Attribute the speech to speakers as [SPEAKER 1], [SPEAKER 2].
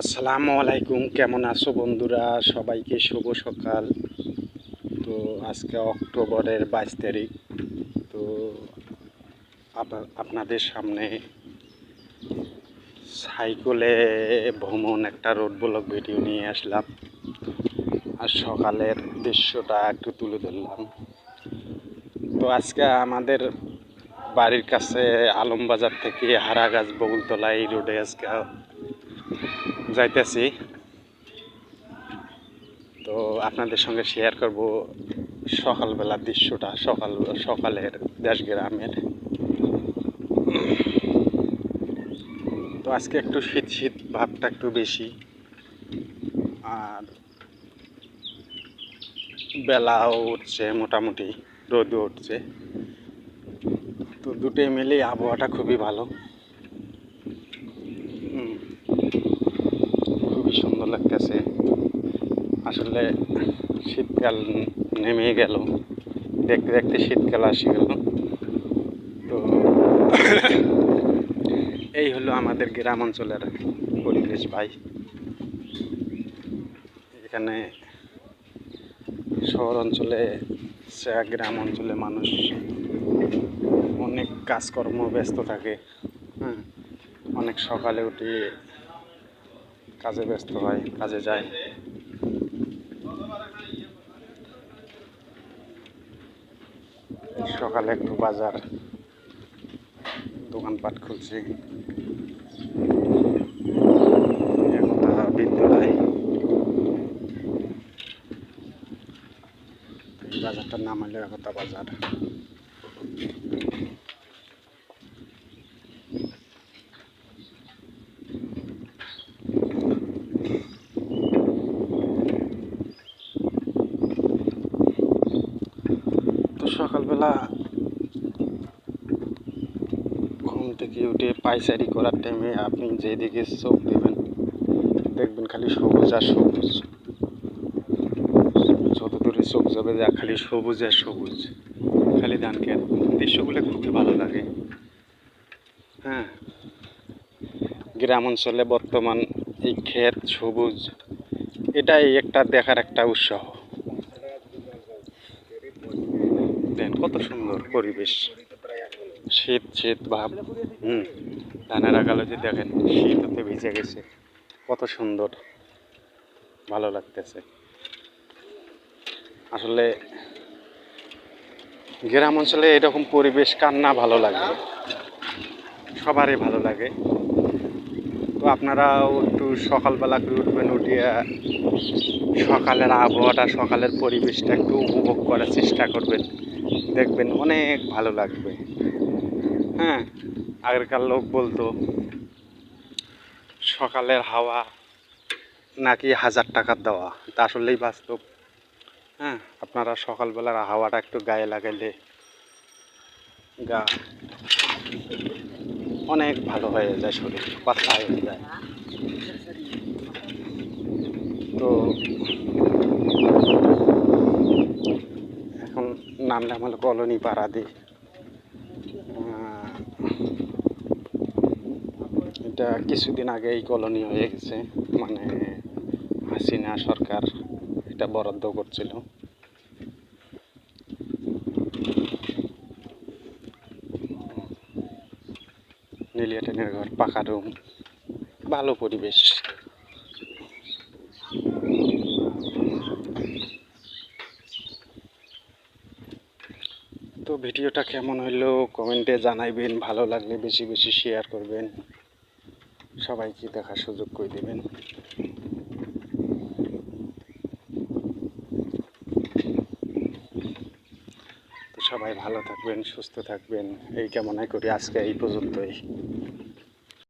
[SPEAKER 1] আসসালামু আলাইকুম, কেমন আছো বন্ধুরা? সবাইকে শুভ সকাল। তো আজকে অক্টোবরের বাইশ তারিখ। তো আপনাদের সামনে সাইকেলে ভ্রমণ একটা রোড ব্লক ভিডিও নিয়ে আসলাম। আর সকালের দৃশ্যটা একটু তুলে ধরলাম। তো আজকে আমাদের বাড়ির কাছে আলমবাজার থেকে হারাগাছ বগুলতলা এই রোডে আজকে যাইতেছি। তো আপনাদের সঙ্গে শেয়ার করব সকালবেলার দৃশ্যটা, সকাল, সকালের দেশ গ্রামের তো আজকে একটু শীত শীত ভাবটা একটু বেশি। আর বেলাও উঠছে, মোটামুটি রোদও উঠছে। তো দুটোই মিলে আবহাওয়াটা খুবই ভালো হুম খুবই লাগতেছে আসলে শীতকাল নেমে গেল। দেখতে দেখতে শীতকাল আসে গেল। তো এই হলো আমাদের গ্রাম অঞ্চলের পরিবেশ ভাই। এখানে শহর অঞ্চলে গ্রাম অঞ্চলে মানুষ অনেক কাজকর্ম ব্যস্ত থাকে। হ্যাঁ অনেক সকালে উঠে কাজে ব্যস্ত হয়, কাজে যায়। সকালে একটু বাজার, দোকানপাট খুলছি। একতা বিদ্যালয় বাজারটার নাম হলো একতা বাজার তো সকালবেলা ঘুম থেকে উঠে পায়চারি করার টাইমে আপনি যেদিকে চোখ দেবেন, দেখবেন খালি সবুজ আর সবুজ। যত দূরে চোখ যাবে যা খালি সবুজ আর সবুজ। খালি ধান খেত দৃশ্যগুলো খুবই ভালো লাগে। হ্যাঁ। গ্রাম অঞ্চলে বর্তমান এই ক্ষেত সবুজ, এটাই একটা দেখার একটা উৎসাহ। দেন, কত সুন্দর পরিবেশ। শীত শীত, ভাব। হুম, ধানের আগালো যে দেখেন, শীত হতে ভিজে গেছে। কত সুন্দর, ভালো লাগতেছে। আসলে গ্রাম অঞ্চলে এরকম পরিবেশ কার না ভালো লাগে? সবারই ভালো লাগে। তো আপনারাও একটু সকালবেলা করে উঠবেন, উঠিয়ে সকালের আবহাওয়াটা, সকালের পরিবেশটা একটু উপভোগ করার চেষ্টা করবেন। দেখবেন অনেক ভালো লাগবে। হ্যাঁ আগেরকার লোক বলতো, সকালের হাওয়া নাকি হাজার টাকার দেওয়া, তা আসলেই বাস্তব। হ্যাঁ আপনারা সকালবেলার হাওয়াটা একটু গায়ে লাগাইলে গা অনেক ভালো হয়ে যায়, শরীর পাতলা হয়ে যায়। তো এখন নামলাম হলো কলোনি আহ, এটা কিছুদিন আগে এই কলোনি হয়ে গেছে। মানে হাসিনা সরকার এটা বরাদ্দ করছিল। নীলিয়াটেনের ঘর পাকা রুম ভালো পরিবেশ। তো ভিডিওটা কেমন হইল কমেন্টে জানাইবেন, ভালো লাগলে বেশি বেশি শেয়ার করবেন। সবাইকে দেখার সুযোগ করে দেবেন। সবাই ভালো থাকবেন, সুস্থ থাকবেন। এই কামনাই করি আজকে এই পর্যন্তই।